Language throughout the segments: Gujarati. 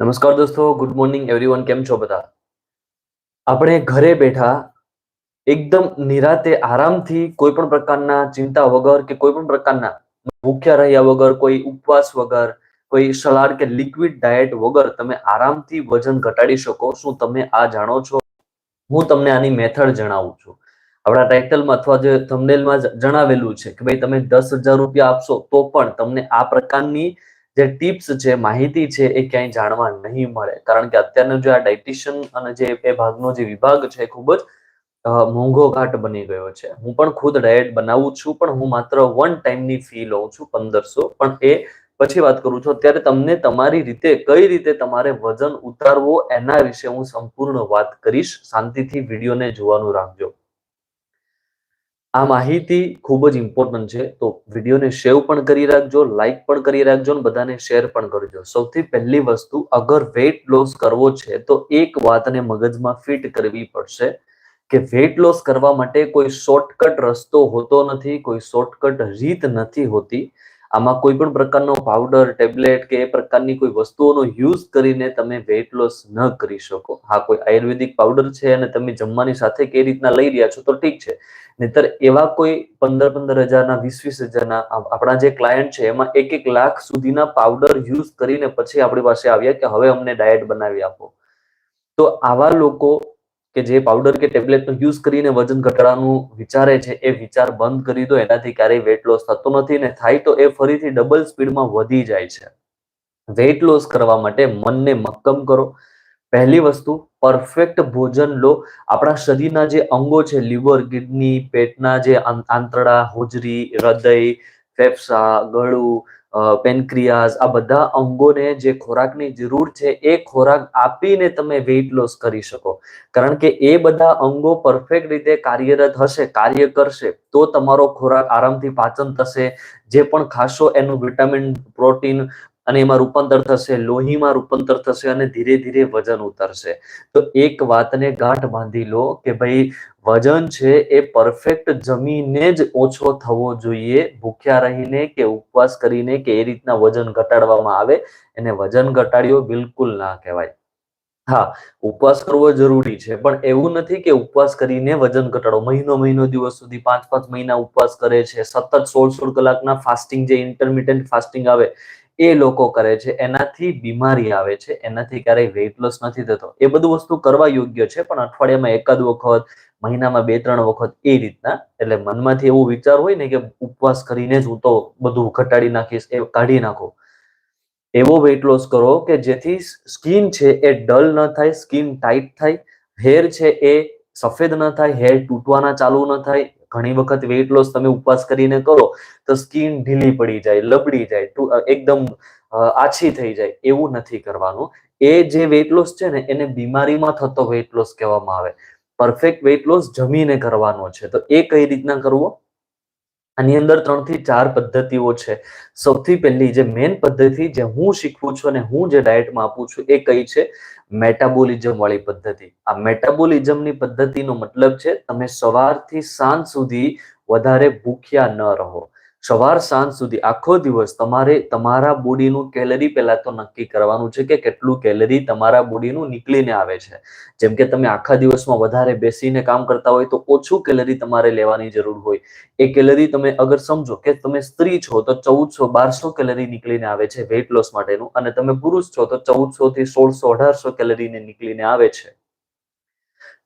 નમસ્કાર દોસ્તો ગુડ મોર્નિંગ એવરીવન કેમ છો બધા? આપણે ઘરે બેઠા એકદમ નિરાતે આરામથી કોઈ પણ પ્રકારના ચિંતા વગર કે કોઈ પણ પ્રકારના ભૂખ્યા રહ્યા વગર, કોઈ ઉપવાસ વગર, કોઈ સલાડ કે લિક્વિડ ડાયટ વગર તમે આરામથી વજન ઘટાડી શકો. શું તમે આ જાણો છો? હું તમને આની મેથડ જણાવું છું. આપણા ટાઇટલમાં અથવા જે થંબનેલમાં જણાવેલું છે કે ભાઈ તમે દસ હજાર રૂપિયા આપશો તો પણ તમને આ પ્રકારની જે ટિપ્સ છે, માહિતી છે એ ક્યાંય જાણવા નહીં મળે. કારણ કે અત્યારનો જે આ ડાયટિશિયન અને જે એ ભાગનો જે વિભાગ છે ખૂબ જ મોંઘો ઘાટ બની ગયો છે. હું પણ ખુદ ડાયટ બનાવું છું, પણ હું માત્ર વન ટાઈમની ફી લઉં છું, પંદરસો. પણ એ, પછી વાત કરું છું, અત્યારે તમને તમારી રીતે કઈ રીતે તમારે વજન ઉતારવો એના વિશે હું સંપૂર્ણ વાત કરીશ. શાંતિથી વિડીયોને જોવાનું રાખજો. આ માહિતી ખૂબ જ ઇમ્પોર્ટન્ટ છે. તો વિડીયોને સેવ પણ કરી રાખજો લાઈક પણ કરી રાખજો અને બધાને શેર પણ કરજો. સૌથી પહેલી વસ્તુ, અગર વેઇટ લોસ કરવો છે, તો એક વાતને મગજમાં ફિટ કરવી પડશે કે વેઇટ લોસ કરવા માટે કોઈ શોર્ટકટ રસ્તો હોતો નથી, કોઈ શોર્ટકટ રીત નથી હોતી. આમાં કોઈ પણ પ્રકારનો પાવડર ટેબ્લેટ કે એ પ્રકારની કોઈ વસ્તુઓનો યુઝ કરીને તમે વેઇટ લોસ ન કરી શકો. હા, કોઈ આયુર્વેદિક પાવડર છે અને તમે જમવાની સાથે કે રીતના લઈ રહ્યા છો તો ઠીક છે. નહીતર એવા કોઈ પંદર પંદર હજારના, વીસ વીસ હજારના આપણા જે ક્લાયન્ટ છે એમાં એક એક લાખ સુધીના પાવડર યુઝ કરીને પછી આપણી પાસે આવ્યા કે હવે અમને ડાયટ બનાવી આપો. તો આવા લોકો કે જે પાવડર કે ટેબ્લેટનો યુઝ કરીને વજન ઘટાડવાનું વિચારે છે, એ વિચાર બંધ કરી દો. એનાથી ક્યારેય વેટ લોસ થતો નથી ને થાય તો એ ફરીથી ડબલ સ્પીડમાં વધી જાય છે. વેઇટ લોસ કરવા માટે મનને મક્કમ કરો. પહેલી વસ્તુ પરફેક્ટ ભોજન લો. આપણા શરીરના જે અંગો છે લીવર કિડની પેટના જે આંતરડા હોજરી, હૃદય, ફેફસા, ગળું પેનક્રિયાઝ, આ બધા અંગોને જે ખોરાકની જરૂર છે, એ ખોરાક આપીને તમે વેઇટ લોસ કરી શકો. કારણ કે એ બધા અંગો પરફેક્ટ રીતે કાર્યરત હશે, કાર્ય કરશે, તો તમારો ખોરાક આરામથી પાચન થશે. જે પણ ખાશો એનું વિટામિન પ્રોટીન અને એમાં રૂપાંતર થશે, લોહીમાં રૂપાંતર થશે અને ધીરે ધીરે વજન ઉતરશે. તો એક વાતને ગાંઠ બાંધી લો કે ભાઈ, વજન છે એ પરફેક્ટ જમીને જ ઓછો થવો જોઈએ. ભૂખ્યા રહીને કે ઉપવાસ કરીને કે એ રીતના વજન ઘટાડવામાં આવે. એને વજન ઘટાડ્યો બિલકુલ ના કહેવાય. હા, ઉપવાસ કરવો જરૂરી છે, પણ એવું નથી કે ઉપવાસ કરીને વજન ઘટાડો. મહિનો મહિનો દિવસ સુધી પાંચ પાંચ મહિના ઉપવાસ કરે છે. સતત સોળ સોળ કલાકના ફાસ્ટિંગ જે ઇન્ટરમીડિયન્ટ ફાસ્ટિંગ આવે એ લોકો કરે છે, એનાથી બીમારી આવે છે, એનાથી ક્યારેય વેઇટ લોસ નથી થતો. એ બધું વસ્તુ કરવા યોગ્ય છે, પણ અઠવાડિયામાં એકાદ વખત, મહિનામાં બે ત્રણ વખત એ રીતના. એટલે મનમાંથી એવો વિચાર હોય ને કે ઉપવાસ કરીને જ હું તો બધું ઘટાડી નાખીશ, એ કાઢી નાખો. એવો વેઇટ લોસ કરો કે જેથી સ્કિન છે એ ડલ ન થાય, સ્કિન ટાઈટ થાય, હેર છે એ સફેદ ન થાય, હેર તૂટવાના ચાલુ ન થાય ઘણી વખત વેઇટ લોસ તમે ઉપવાસ કરીને કરો, તો સ્કિન ઢીલી પડી જાય, લબડી જાય એકદમ આછી થઈ જાય, એવું નથી કરવાનું. એ જે વેઇટ લોસ છે ને, એને બીમારીમાં થતો વેઇટ લોસ કહેવામાં આવે. પરફેક્ટ વેઇટ લોસ જમીને કરવાનો છે. તો એ કઈ રીતના કરવો? આની અંદર ત્રણથી ચાર પદ્ધતિઓ છે. સૌથી પહેલી જે મેન પદ્ધતિ જે હું શીખવું છું અને હું જે ડાયટમાં આપું છું એ કઈ છે? મેટાબોલિઝમ વાળી પદ્ધતિ. આ મેટાબોલિઝમની પદ્ધતિનો મતલબ છે, તમે સવારથી સાંજ સુધી વધારે ભૂખ્યા ન રહો. સવાર સાંજ સુધી આખો દિવસ તમારે તમારા બોડીનું કેલરી પહેલા તો નક્કી કરવાનું છે કે કેટલું કેલરી તમારા બોડીનું નીકળીને આવે છે. જેમ કે તમે આખા દિવસમાં વધારે બેસીને કામ કરતા હોય તો ઓછું કેલરી તમારે લેવાની જરૂર હોય. એ કેલરી તમે અગર સમજો કે તમે સ્ત્રી છો તો ચૌદસો બારસો કેલરી નીકળીને આવે છે વેઇટ લોસ માટેનું અને તમે પુરુષ છો તો ચૌદસો થી સોળસો અઢારસો કેલરીને નીકળીને આવે છે.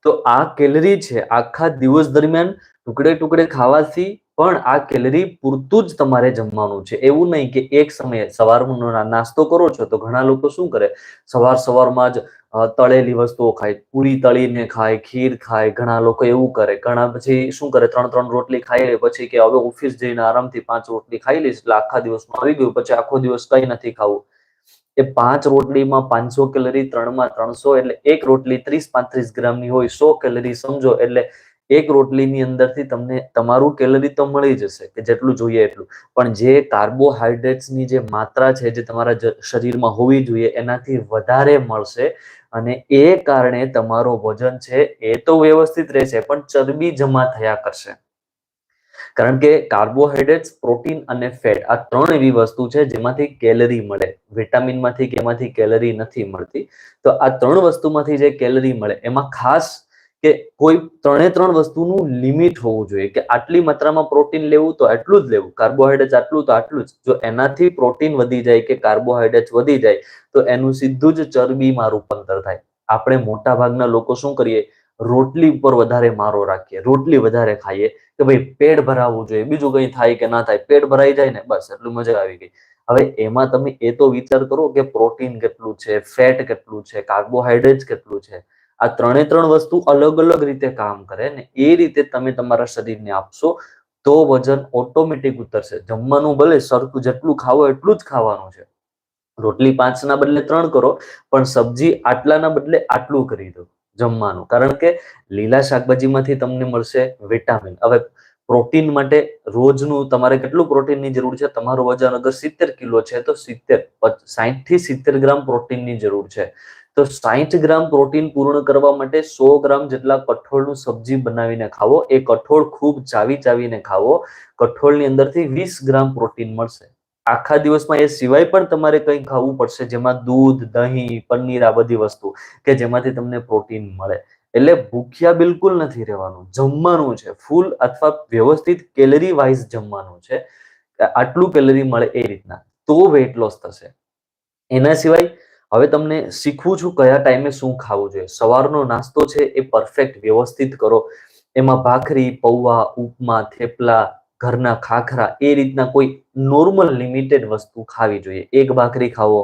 તો આ કેલરી છે આખા દિવસ દરમિયાન ટુકડે ટુકડે ખાવાથી પણ આ કેલરી પૂરતું જ તમારે જમવાનું છે. એવું નહીં કે એક સમયે સવારનો નાસ્તો કરો છો તો ઘણા લોકો શું કરે? સવાર સવારમાં જ તળેલી વસ્તુઓ ખાય, પૂરી તળીને ખાય, ખીર ખાય, ઘણા લોકો એવું કરે. ઘણા પછી શું કરે? ત્રણ ત્રણ રોટલી ખાઈ લે, પછી કે હવે ઓફિસ જઈને આરામથી પાંચ રોટલી ખાઈ લઈશ, એટલે આખા દિવસમાં આવી ગયું, પછી આખો દિવસ કઈ નથી ખાવું. એ પાંચ રોટલીમાં પાંચસો કેલરી ત્રણમાં ત્રણસો, એટલે એક રોટલી ત્રીસ પાંત્રીસ ગ્રામની હોય, સો કેલરી સમજો, એટલે એક રોટલીની અંદરથી તમને તમારું કેલરી તો મળી જશે કે જેટલું જોઈએ એટલું. પણ જે કાર્બોહાઈડ્રેટ્સની જે માત્રા છે જે તમારા શરીરમાં હોવી જોઈએ એનાથી વધારે મળશે અને એ કારણે તમારો વજન છે એ તો વ્યવસ્થિત રહેશે, પણ ચરબી જમા થયા કરશે. કારણ કે કાર્બોહાઈડ્રેટ્સ પ્રોટીન અને ફેટ આ ત્રણ એવી વસ્તુ છે જેમાંથી કેલરી મળે. વિટામિનમાંથી કે એમાંથી કેલરી નથી મળતી. તો આ ત્રણ વસ્તુમાંથી જે કેલરી મળે, એમાં ખાસ કે કોઈ ત્રણે ત્રણ વસ્તુનું લિમિટ હોવું જોઈએ કે આટલી માત્રામાં પ્રોટીન લેવું તો આટલું જ લેવું, કાર્બોહાઈડ્રેટ આટલું તો આટલું જ. જો એનાથી પ્રોટીન વધી જાય કે કાર્બોહાઈડ્રેટ વધી જાય, તો એનું સીધું જ ચરબીમાં રૂપાંતર થાય. આપણે મોટા ભાગના લોકો શું કરીએ? રોટલી ઉપર વધારે મારો રાખીએ, રોટલી વધારે ખાઈએ કે ભાઈ પેટ ભરાવવું જોઈએ, બીજું કંઈ થાય કે ના થાય, પેટ ભરાઈ જાય ને બસ, એટલું મજા આવી ગઈ. હવે એમાં તમે એ તો વિચાર કરો કે પ્રોટીન કેટલું છે, ફેટ કેટલું છે, કાર્બોહાઈડ્રેટ કેટલું છે. આ ત્રણે ત્રણ વસ્તુ અલગ અલગ રીતે કામ કરે ને એ રીતે તમે તમારા શરીરને આપશો તો વજન ઓટોમેટિક ઉતરશે. જમવાનું ભલે સરખું જેટલું ખાવો એટલું જ ખાવાનું છે. રોટલી પાંચના બદલે ત્રણ કરો, પણ સબ્જી આટલાના બદલે આટલું કરી દો જમવાનું. કારણ કે લીલા શાકભાજીમાંથી તમને મળશે વિટામિન. હવે પ્રોટીન માટે રોજનું તમારે કેટલું પ્રોટીનની જરૂર છે? તમારું વજન અગર સિત્તેર કિલો છે તો સિત્તેર સાહીઠથી સિત્તેર ગ્રામ પ્રોટીનની જરૂર છે. તો સાહીઠ ગ્રામ પ્રોટીન પૂર્ણ કરવા માટે સો ગ્રામ જેટલા કઠોળનું સબ્જી બનાવીને ખાવો. એ કઠોળ ખૂબ ચાવી ચાવીને ખાવો. કઠોળની અંદરથી વીસ ગ્રામ પ્રોટીન મળશે. આખા દિવસમાં એ સિવાય પણ તમારે કંઈ ખાવું પડશે, જેમાં દૂધ, દહીં, પનીર આ બધી વસ્તુ કે જેમાંથી તમને પ્રોટીન મળે. એટલે ભૂખ્યા બિલકુલ નથી રહેવાનું. જમવાનું છે. ફૂલ અથવા વ્યવસ્થિત કેલરી વાઇઝ જમવાનું છે. આટલું કેલરી મળે એ રીતના. તો વેટ લોસ થશે. એના સિવાય હવે તમને શીખવું છું કયા ટાઈમે શું ખાવું જોઈએ. સવારનો નાસ્તો છે એ પરફેક્ટ વ્યવસ્થિત કરો. એમાં ભાખરી, પૌવા, ઉપમા, થેપલા, ઘરના ખાખરા એ રીતના કોઈ નોર્મલ લિમિટેડ વસ્તુ ખાવી જોઈએ. એક ભાખરી ખાવો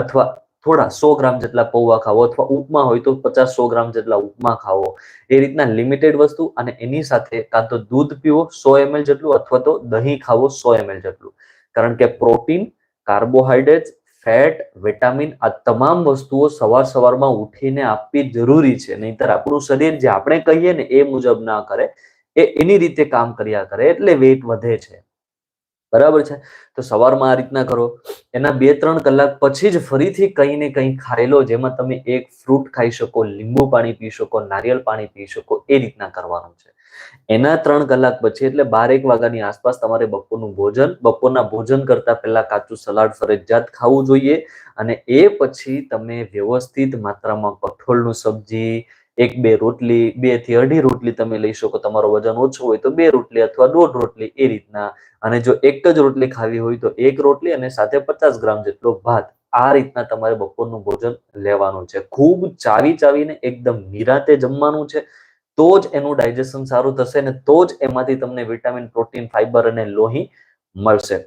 અથવા થોડા સો ગ્રામ જેટલા પૌવા ખાવો અથવા ઉપમા હોય તો પચાસ સો ગ્રામ જેટલા ઉપમા ખાવો. એ રીતના લિમિટેડ વસ્તુ અને એની સાથે કાં તો દૂધ પીવો સો એમએલ જેટલું અથવા તો દહીં ખાવો સો એમએલ જેટલું. કારણ કે પ્રોટીન કાર્બોહાઈડ્રેટ ફેટ, વિટામિન આ તમામ વસ્તુઓ સવાર સવારમાં ઉઠીને આપવી જરૂરી છે. નહીતર આપણું શરીર જે આપણે કહીએ ને એ મુજબ ના કરે, એ એની રીતે કામ કર્યા કરે એટલે વેટ વધે છે. બરાબર છે? તો સવારમાં આ રીતના કરો. એના બે ત્રણ કલાક પછી જ ફરીથી કંઈ ને કંઈ ખાઈ લો જેમાં તમે એક ફ્રૂટ ખાઈ શકો, લીંબુ પાણી પી શકો નારિયેળ પાણી પી શકો, એ રીતના કરવાનું છે. એના ત્રણ કલાક પછી, એટલે બાર એક વાગ્યાની આસપાસ તમારે બપોરનું ભોજન, બપોરના ભોજન કરતા પહેલા કાચું સલાડ, ફરજિયાત ખાવું જોઈએ. અને એ પછી તમે વ્યવસ્થિત માત્રામાં કઠોળનું સબ્જી એક, બે રોટલી, બેથી અઢી રોટલી તમે લઈ શકો. તમારો વજન ઓછું હોય તો બે રોટલી અથવા દોઢ રોટલી એ રીતના. અને જો એક જ રોટલી ખાવી હોય તો એક રોટલી અને સાથે પચાસ ગ્રામ જેટલો ભાત. આ રીતના તમારે બપોરનું ભોજન લેવાનું છે. ખૂબ ચાવી ચાવીને એકદમ નિરાતે જમવાનું છે. તો જ એનું ડાયજેશન સારું થશે ને તો જ એમાંથી તમને વિટામિન પ્રોટીન ફાઈબર અને લોહી મળશે.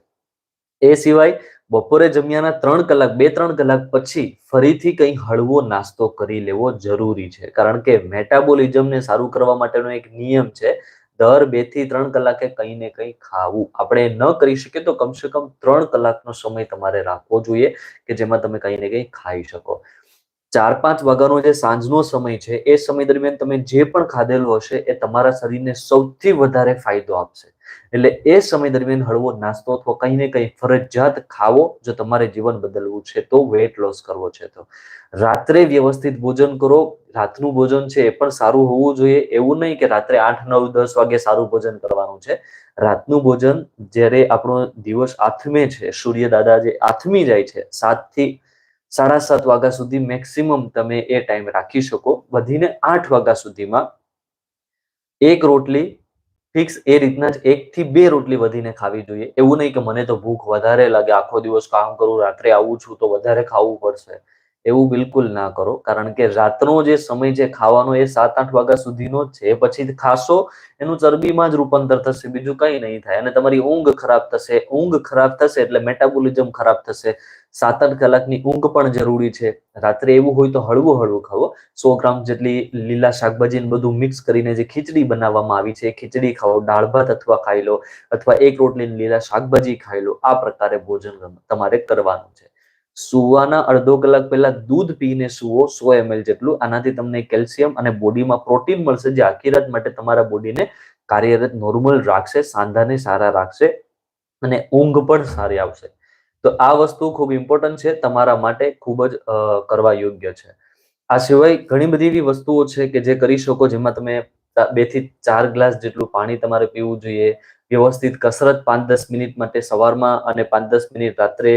એ સિવાય બપોરે જમ્યાના ત્રણ કલાક, બે, ત્રણ કલાક પછી ફરીથી કંઈ હળવો નાસ્તો કરી લેવો જરૂરી છે. કારણ કે મેટાબોલિઝમને સારું કરવા માટેનો એક નિયમ છે, દર બેથી ત્રણ કલાકે કંઈ ને કંઈ ખાવું. આપણે ન કરી શકીએ તો કમસે કમ ત્રણ કલાકનો સમય તમારે રાખવો જોઈએ કે જેમાં તમે કંઈ ને કંઈ ખાઈ શકો. ચાર પાંચ વાગ્યાનો જે સાંજનો સમય છે, એ સમય દરમિયાન તમે જે પણ ખાધેલું હશે, એ તમારા શરીરને સૌથી વધારે ફાયદો આપશે. એટલે એ સમય દરમિયાન હળવો નાસ્તો અથવા કંઈ ને કંઈ ફરજિયાત ખાવો, જો તમારે જીવન બદલવું છે, તો વેટ લોસ કરવો છે તો. રાત્રે વ્યવસ્થિત ભોજન કરો, રાતનું ભોજન છે, એ પણ સારું હોવું જોઈએ. એવું નહીં કે રાત્રે આઠ નવ દસ વાગે સારું ભોજન કરવાનું છે. રાતનું ભોજન જ્યારે આપણો દિવસ આથમે છે, સૂર્ય દાદા જે આથમી જાય છે સાતથી સાડા સાત વાગ્યા સુધી મેક્સિમમ તમે એ ટાઈમ રાખી શકો. વધીને આઠ વાગ્યા સુધીમાં એક રોટલી ફિક્સ એ રીતના જ એક થી બે રોટલી વધીને ખાવી જોઈએ. એવું નહીં કે મને તો ભૂખ વધારે લાગે, આખો દિવસ કામ કરું, રાત્રે આવું છું તો વધારે ખાવું પડશે. એવું બિલકુલ ના કરો. કારણ કે રાતનો જે સમય જે ખાવાનો એ સાત આઠ વાગ્યા સુધીનો છે. પછી ખાશો, એનું ચરબીમાં જ રૂપાંતર થશે, બીજું કંઈ નહીં થાય. અને તમારી ઊંઘ ખરાબ થશે, ઊંઘ ખરાબ થશે એટલે મેટાબોલિઝમ ખરાબ થશે. સાત આઠ કલાકની ઊંઘ પણ જરૂરી છે. રાત્રે એવું હોય તો હળવું હળવું ખાવો સો ગ્રામ જેટલી લીલા શાકભાજી બધું મિક્સ કરીને જે ખીચડી બનાવવામાં આવી છે ખીચડી ખાઓ, દાળ ભાત અથવા ખાઈ લો, અથવા એક રોટલી લીલા શાકભાજી ખાઈ લો, આ પ્રકારે ભોજન તમારે કરવાનું છે. સુવાના અડધો કલાક પહેલા દૂધ પીને સુવો સો એમએલ જેટલું. આનાથી તમને કેલ્શિયમ અને બોડીમાં પ્રોટીન મળશે જે આખી રાત માટે તમારા બોડીને કાર્યરત નોર્મલ રાખશે, સાંધાને સારા રાખશે અને ઊંઘ પણ સારી આવશે. તો આ વસ્તુ ખૂબ ઇમ્પોર્ટન્ટ છે, તમારા માટે ખૂબ જ કરવા યોગ્ય છે. આ સિવાય ઘણી બધી એવી વસ્તુઓ છે કે જે કરી શકો, જેમાં તમે બેથી ચાર ગ્લાસ જેટલું પાણી તમારે પીવું જોઈએ વ્યવસ્થિત કસરત પાંચ દસ મિનિટ માટે સવારમાં અને પાંચ દસ મિનિટ રાત્રે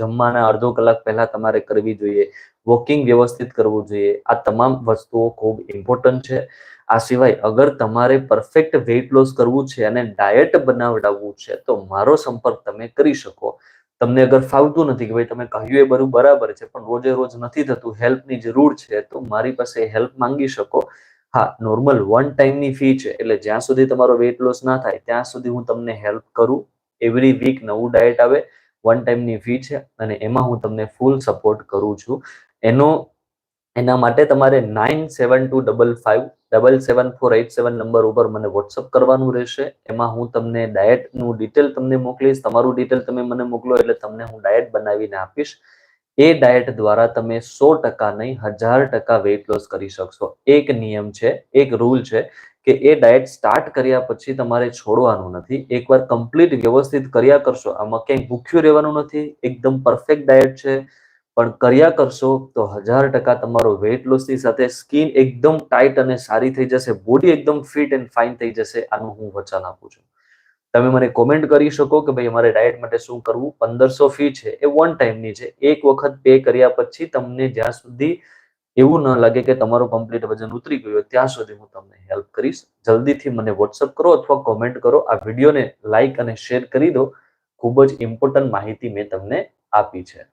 જમવાના અડધો કલાક પહેલા તમારે કરવી જોઈએ. વોકિંગ વ્યવસ્થિત કરવું જોઈએ. આ તમામ વસ્તુઓ ખૂબ ઇમ્પોર્ટન્ટ છે. આ સિવાય અગર તમારે પરફેક્ટ વેઇટ લોસ કરવું છે અને ડાયટ બનાવડાવવું છે, તો મારો સંપર્ક તમે કરી શકો. તમને અગર ફાવતું નથી કે ભાઈ તમે કહ્યું એ બધું બરાબર છે, પણ રોજે રોજ નથી થતું હેલ્પની જરૂર છે, તો મારી પાસે હેલ્પ માંગી શકો. હા નોર્મલ વન ટાઈમની ફી છે. એટલે જ્યાં સુધી તમારો વેઇટ લોસ ના થાય, ત્યાં સુધી હું તમને હેલ્પ કરું. એવરી વીક નવું ડાયટ આવે વન ટાઈમની ફી છે અને એમાં હું તમને ફૂલ સપોર્ટ કરું છું. એનો, એના માટે તમારે nine seven two double five double seven four eight seven number ઉપર મને વોટ્સઅપ કરવાનું રહેશે. એમાં હું તમને ડાયટનું ડિટેલ તમને મોકલીશ. તમારું ડિટેલ તમે મને મોકલો એટલે તમને હું ડાયટ બનાવીને આપીશ. એ ડાયટ દ્વારા તમે સો ટકા નહીં, હજાર ટકા વેઇટ લોસ કરી શકશો. એક નિયમ છે, એક રૂલ છે કે એ ડાયટ સ્ટાર્ટ કર્યા પછી તમારે છોડવાનું નથી. એકવાર કમ્પ્લીટ વ્યવસ્થિત કર્યા કરશો, આમાં ક્યાંય ભૂખ્યું રહેવાનું નથી. એકદમ પરફેક્ટ ડાયટ છે. પણ કર્યા કરશો તો હજાર ટકા તમારો વેઇટ લોસની સાથે સ્કિન એકદમ ટાઈટ અને સારી થઈ જશે બોડી એકદમ ફિટ એન્ડ ફાઇન થઈ જશે, આનું હું વચન આપું છું. તમે મને કોમેન્ટ કરી શકો કે ભાઈ અમારે ડાયટ માટે શું કરવું? પંદરસો ફી છે, એ વન ટાઈમની છે. એક વખત પે કર્યા પછી તમને જ્યાં સુધી એવું ન લાગે કે તમારું કમ્પ્લીટ વજન ઉતરી ગયું ત્યાં સુધી હું તમને હેલ્પ કરીશ. જલ્દીથી મને વોટ્સઅપ કરો અથવા કોમેન્ટ કરો. આ વિડીયોને લાઇક અને શેર કરી દો. ખૂબ જ ઇમ્પોર્ટન્ટ માહિતી મેં તમને આપી છે.